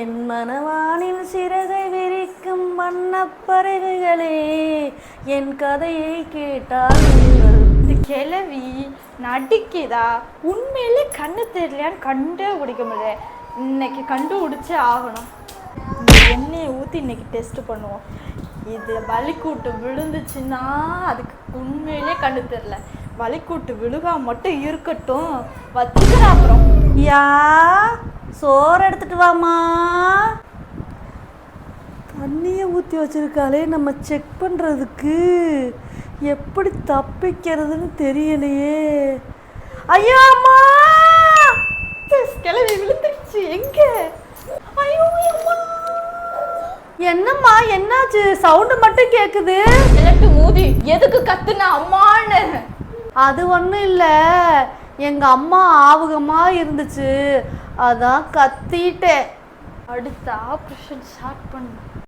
என் மனவானில் சிறகை விரிக்கும் வண்ணப்பறவைகளே என் கதையை கேட்டால் இந்த கிழவி நடிக்குதா? உண்மையிலே கண்ணு தெரியலையான்னு கண்டே பிடிக்க முடியல இன்னைக்கு கண்டுபிடிச்சே ஆகணும். எண்ணெயை ஊற்றி இன்னைக்கு டெஸ்ட் பண்ணுவோம். இது வலிக்கூட்டு விழுந்துச்சுன்னா அதுக்கு உண்மையிலே கண்ணு தெரியல. வலிக்கூட்டு விழுகா மட்டும் இருக்கட்டும். வச்சுக்கிறேன் அப்புறம். யா சோறு எடுத்துட்டு வாமா தண்ணியை ஊற்றி வச்சிருக்காளே நம்ம செக் பண்ணுறதுக்கு எப்படி தப்பிக்கிறதுன்னு தெரியலையே. ஐயோ அம்மா! கிளவி விழுந்துருச்சு. எங்க? ஐயோ என்னம்மா என்னாச்சு? சவுண்டு மட்டும் கேட்குது கிழட்டு மூதி எதுக்கு கத்துன அம்மான்னு? அது ஒன்றும் இல்லை. எங்கள் அம்மா ஆவுகமாக இருந்துச்சு. அதான் கத்திட்டேன். அடுத்த ஆப்ரேஷன் ஸ்டார்ட் பண்ணேன்